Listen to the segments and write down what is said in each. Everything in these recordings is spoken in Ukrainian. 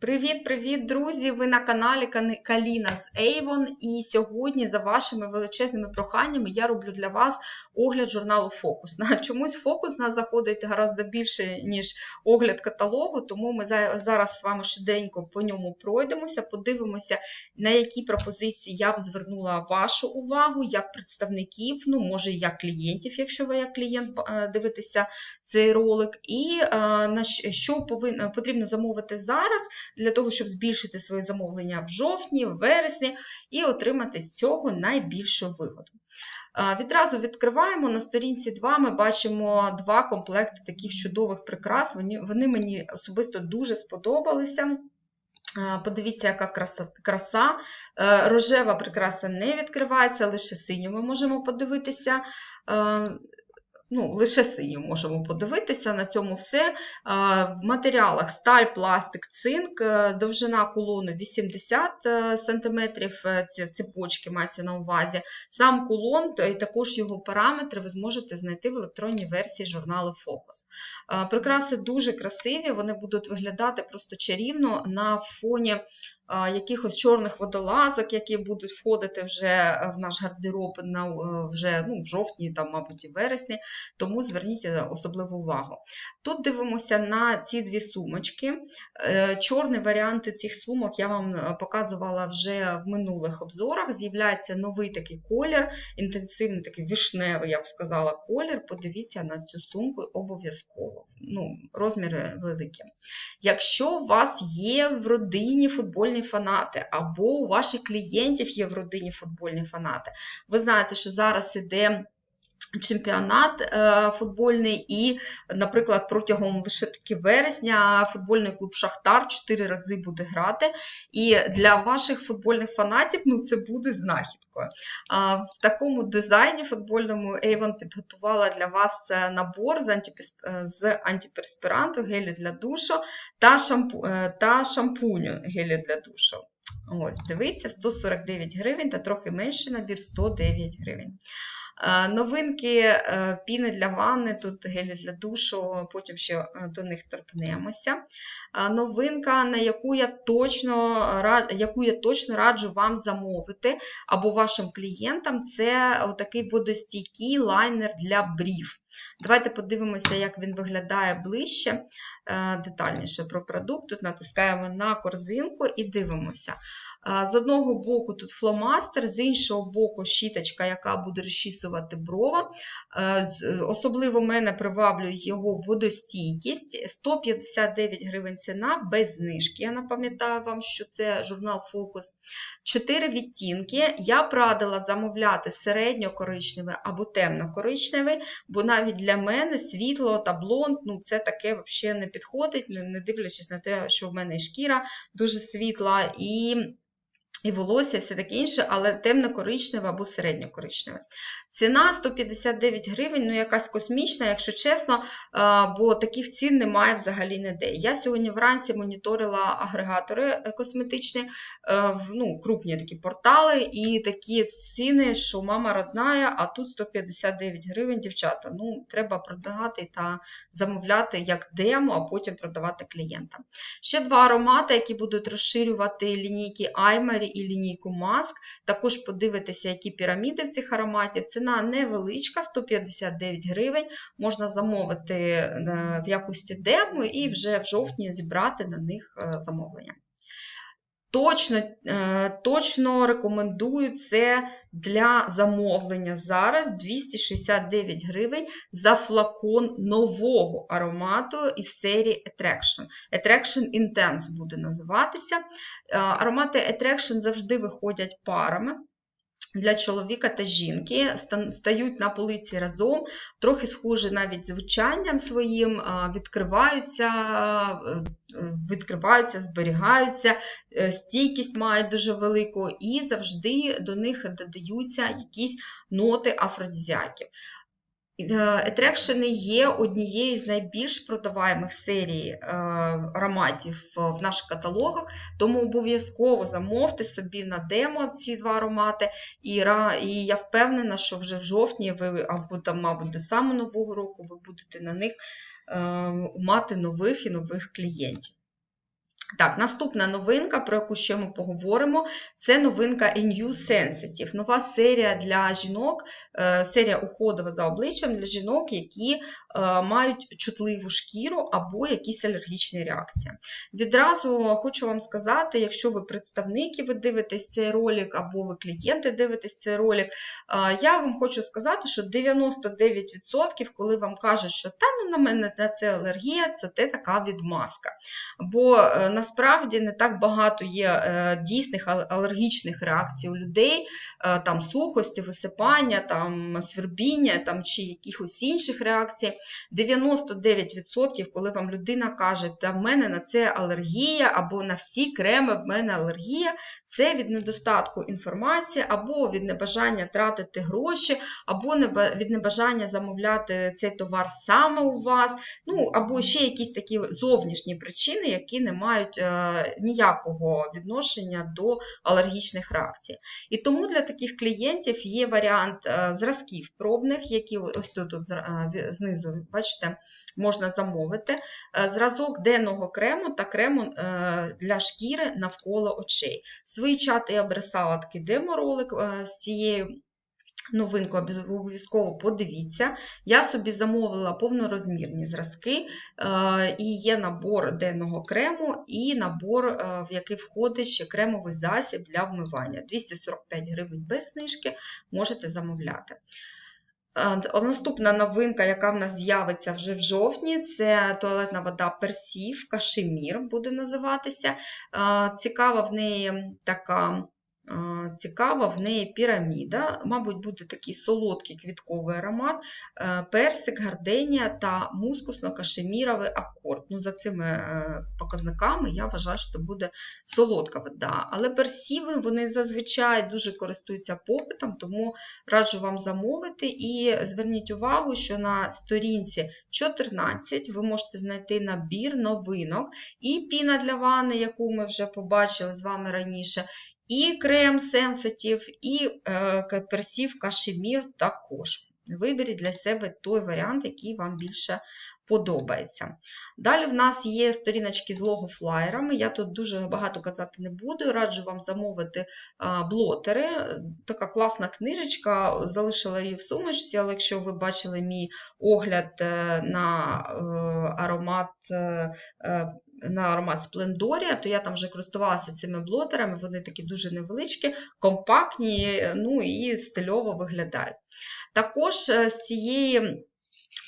Привіт-привіт, друзі! Ви на каналі Каліна з Avon. І сьогодні, за вашими величезними проханнями, я роблю для вас огляд журналу Фокус. Чомусь фокус нас заходить гораздо більше, ніж огляд каталогу, тому ми зараз з вами швиденько по ньому пройдемося, подивимося, на які пропозиції я б звернула вашу увагу, як представників, ну, може, як клієнтів, якщо ви як клієнт е, дивитеся цей ролик, і е, на що потрібно замовити зараз для того, щоб збільшити свої замовлення в жовтні, в вересні і отримати з цього найбільшу вигоду. Відразу відкриваємо на сторінці 2 ми бачимо два комплекти таких чудових прикрас. Вони, мені особисто дуже сподобалися. Подивіться, яка краса. краса. Е, Рожева прикраса не відкривається, лише синю ми можемо подивитися. Ну, лише синю можемо подивитися, на цьому все. В матеріалах сталь, пластик, цинк, е, довжина кулону 80 см, ці цепочки мається на увазі. Сам кулон та- і також його параметри ви зможете знайти в електронній версії журналу Focus. Прикраси дуже красиві, вони будуть виглядати просто чарівно на фоні якихось чорних водолазок, які будуть входити вже в наш гардероб на, е, вже, ну, в жовтні, там, мабуть, і вересні тому зверніть особливу увагу. Тут дивимося на ці дві сумочки. Е, Чорні варіанти цих сумок я вам е, показувала вже в минулих обзорах. З'являється новий такий колір, інтенсивний такий вишневий, я б сказала, колір. Подивіться на цю сумку обов'язково. Ну, розміри великі. Якщо у вас є в родині футбольні фанати, або у ваших клієнтів є в родині футбольні фанати, ви знаєте, що зараз іде чемпіонат е, футбольний, і, наприклад, протягом лише таки вересня футбольний клуб Шахтар чотири рази буде грати. І для ваших футбольних фанатів ну, це буде знахідкою. В такому дизайні футбольному Avon підготувала для вас е, набор з, е, антиперспіранту, гелю для душу та, шампу... та шампуню гелю для душу. Ось, дивіться, 149 гривень та трохи менший набір 109 гривень. Е, Новинки е, піни для ванни, тут гелі для душу, потім ще е, до них торкнемося. Новинка, на яку я точно яку я точно раджу вам замовити або вашим клієнтам, це такий водостійкий лайнер для брів. Давайте подивимося, як він виглядає ближче, детальніше про продукт. Тут натискаємо на корзинку і дивимося. З одного боку тут фломастер, з іншого боку щіточка, яка буде розчісувати брова. Е, Особливо мене приваблює його водостійкість. 159 гривень ціна без знижки. Я напам'ятаю вам, що це журнал Фокус. Чотири відтінки. Я б радила замовляти середньо-коричневий або темно-коричневий, бо навіть для мене світло та блонд ну, це таке взагалі не підходить, не дивлячись на те, що в мене шкіра дуже світла, і, і волосся, і все таке інше, але темно-коричневе або середньо-коричневе. Ціна 159 гривень, ну якась космічна, якщо чесно, бо таких цін немає взагалі ніде. Я сьогодні вранці моніторила агрегатори е, косметичні, е, ну, крупні такі портали, і такі ціни, що мама родная, а тут 159 гривень, дівчата. Ну, треба продавати та замовляти як демо, а потім продавати клієнтам. Ще два аромати, які будуть розширювати лінійки Аймері і лінійку маск. Також подивитися, які піраміди в цих ароматів. Ціна невеличка, 159 гривень. Можна замовити е, в якості демо і вже в жовтні зібрати на них е, замовлення. Точно, е, точно рекомендую це для замовлення зараз 269 гривень за флакон нового аромату із серії Attraction. Attraction Intense буде називатися. Е, Аромати Attraction завжди виходять парами. Для чоловіка та жінки стають на полиці разом, трохи схожі навіть звучанням своїм, відкриваються, е, відкриваються, зберігаються, е, стійкість мають дуже велику, і завжди до них додаються якісь ноти афродизіаків. Етрекшени є однією з найбільш продаваємих серій е, ароматів в наших каталогах, тому обов'язково замовте собі на демо ці два аромати, і, і я впевнена, що вже в жовтні ви, або там, мабуть, до самого нового року ви будете на них е, мати нових і нових клієнтів. Так, наступна новинка, про яку ще ми поговоримо, це новинка A New Sensitive. Нова серія для жінок, е, серія уходова за обличчям для жінок, які е, мають чутливу шкіру або якісь алергічні реакції. Відразу хочу вам сказати, якщо ви представник і ви дивитесь цей ролик, або ви клієнти дивитесь цей ролик, е, я вам хочу сказати, що 99%, коли вам кажуть, що та ну на мене це алергія, це те така відмазка. Бо насправді не так багато є е, дійсних алергічних реакцій у людей, е, там сухості, висипання, там свербіння там, чи якихось інших реакцій. 99%, коли вам людина каже, та в мене на це алергія, або на всі креми в мене алергія, це від недостатку інформації, або від небажання тратити гроші, або від небажання замовляти цей товар саме у вас, ну, або ще якісь такі зовнішні причини, які не мають мають е, ніякого відношення до алергічних реакцій. І тому для таких клієнтів є варіант е, зразків пробних, які ось тут, тут е, знизу, бачите, можна замовити. Зразок денного крему та крему для шкіри навколо очей. Свої чати і абресалатки деморолик з цією Новинку обов'язково подивіться. Я собі замовила повнорозмірні зразки, е, і є набор денного крему, і набор, е, в який входить ще кремовий засіб для вмивання. 245 гривень без знижки можете замовляти. Е, наступна новинка, яка в нас з'явиться вже в жовтні, це туалетна вода Персів, Кашемір буде називатися. Цікава в неї така цікава в неї піраміда, мабуть, буде такий солодкий квітковий аромат, е, персик, гарденія та мускусно-кашеміровий акорд. Ну, За цими е, показниками я вважаю, що це буде солодка вода. Але персіви вони зазвичай дуже користуються попитом, тому раджу вам замовити. І зверніть увагу, що на сторінці 14 ви можете знайти набір новинок і піна для ванни, яку ми вже побачили з вами раніше і крем сенситив, і е, персів кашемір також. Виберіть для себе той варіант, який вам більше подобається. Далі в нас є сторіночки з логофлаєрами. Я тут дуже багато казати не буду. Раджу вам замовити блотери. Така класна книжечка, залишила її в сумочці, але якщо ви бачили мій огляд е, на е, аромат на аромат Сплендорія, то я там вже користувалася цими блотерами, вони такі дуже невеличкі, компактні, ну і стильово виглядають. Також е, з цієї.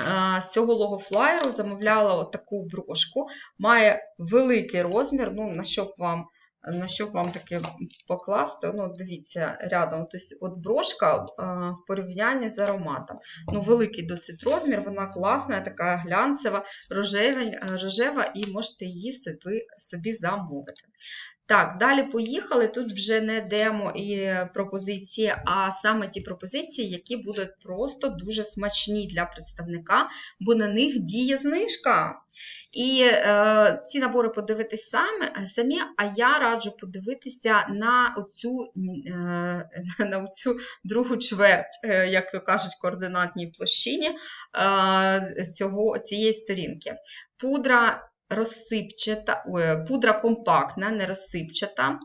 Е, з цього логофлаєру замовляла от таку брошку, має великий розмір, ну, на що б вам на що вам таке покласти? Ну, дивіться, рядом. Тобто, от брошка в порівнянні з ароматом. Ну, Великий досить розмір, вона класна, така глянцева, рожева, рожева і можете її собі, собі замовити. Так, далі поїхали. Тут вже не демо і пропозиції, а саме ті пропозиції, які будуть просто дуже смачні для представника, бо на них діє знижка. І е, ці набори подивитись саме, самі, а я раджу подивитися на оцю е, на оцю другу чверть, е, як то кажуть, координатній площині е, цього, цієї сторінки. Пудра розсипчата, пудра компактна, не розсипчата.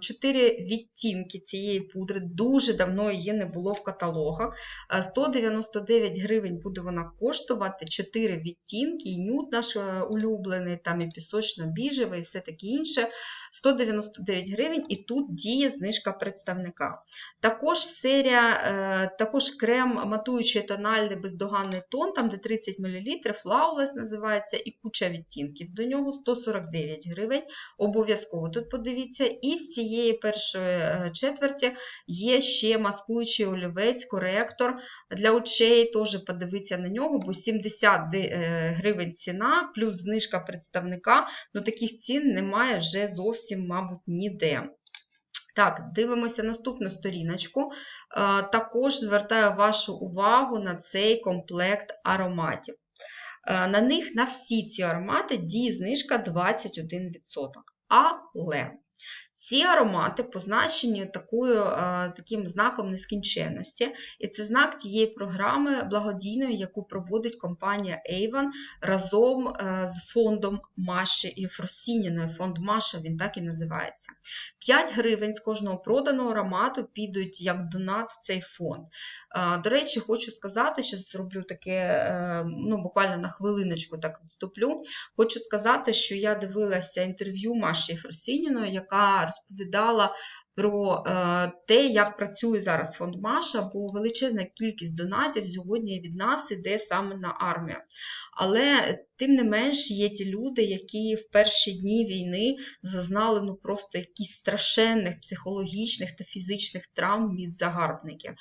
Чотири відтінки цієї пудри, дуже давно її не було в каталогах. 199 гривень буде вона коштувати 4 відтінки, і нюд наш е, улюблений, там і пісочно-біжевий, і все таке інше. 199 гривень, і тут діє знижка представника. Також серія, е, також крем матуючий тональний бездоганний тон, там де 30 мл, Flawless називається, і куча відтінків. До нього 149 гривень. Обов'язково тут подивіться. І з цієї першої е, четверті є ще маскуючий олівець, коректор для очей. Теж подивіться на нього, бо 70 е, гривень ціна, плюс знижка представника. Ну таких цін немає вже зовсім, мабуть, ніде. Так, дивимося наступну сторіночку. Е, також звертаю вашу увагу на цей комплект ароматів. На них на всі ці аромати діє знижка 21%. Але Ці аромати позначені такою, е, таким знаком нескінченності, і це знак тієї програми благодійної, яку проводить компанія Avon разом е, з фондом Маші і Фросініною. Фонд Маша він так і називається. 5 гривень з кожного проданого аромату підуть як донат в цей фонд. Е, До речі, хочу сказати, що зроблю таке, ну буквально на хвилиночку так відступлю. Хочу сказати, що я дивилася інтерв'ю Маші Фросініної, яка розповідала про е, те, як працює зараз фонд Маша, бо величезна кількість донатів сьогодні від нас іде саме на армію. Але тим не менш є ті люди, які в перші дні війни зазнали ну просто якісь страшенних психологічних та фізичних травм від загарбників.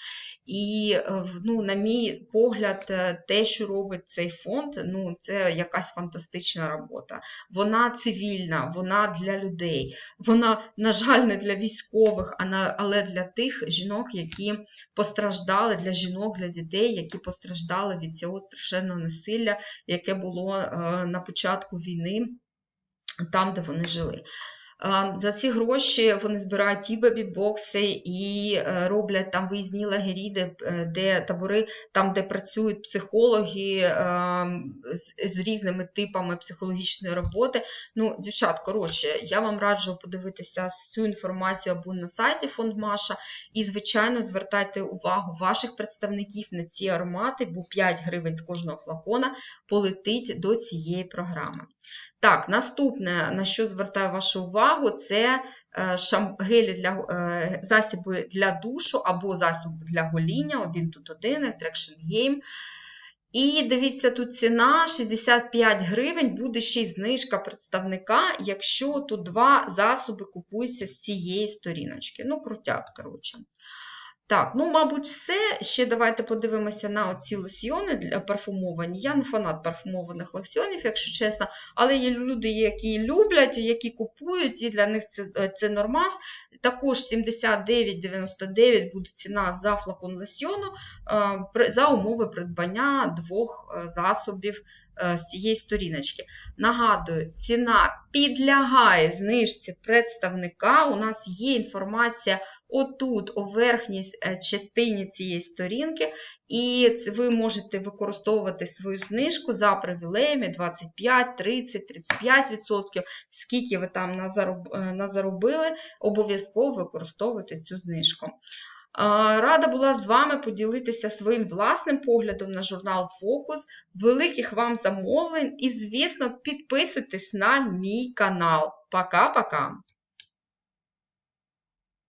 І, е, ну, на мій погляд, е, те, що робить цей фонд, ну, це якась фантастична робота. Вона цивільна, вона для людей. Вона, на жаль, не для військових, а на, але для тих жінок, які постраждали, для жінок, для дітей, які постраждали від цього страшенного насилля, яке було е, на початку війни, там, де вони жили. За ці гроші вони збирають і бебі-бокси, і е, роблять там виїзні лагері, де, е, де табори, там, де працюють психологи е, з, з різними типами психологічної роботи. Ну, дівчат, коротше, я вам раджу подивитися цю інформацію або на сайті фонд Маша. І, звичайно, звертайте увагу ваших представників на ці аромати, бо 5 гривень з кожного флакона полетить до цієї програми. Так, наступне, на що звертаю вашу увагу, це е, гелі для е, засоби для душу або засоби для гоління. Один тут один, Attraction Game. І дивіться, тут ціна 65 гривень, буде ще й знижка представника, якщо тут два засоби купуються з цієї сторіночки. Ну, крутяк, коротше. Так, ну, мабуть, все. Ще давайте подивимося на оці лосьйони для парфумовані. Я не фанат парфумованих лосьйонів, якщо чесно, але є люди, які люблять, які купують, і для них це, е, це нормас. Також 79,99 буде ціна за флакон лосьйону е, за умови придбання двох е, засобів з цієї сторіночки. Нагадую, ціна підлягає знижці представника. У нас є інформація отут, у верхній е, частині цієї сторінки, і ви можете використовувати свою знижку за привілеями 25, 30, 35%, скільки ви там е, назаробили, обов'язково використовуйте цю знижку. Рада була з вами поділитися своїм власним поглядом на журнал Фокус. Великих вам замовлень і, звісно, підписуйтесь на мій канал. Пока-пока!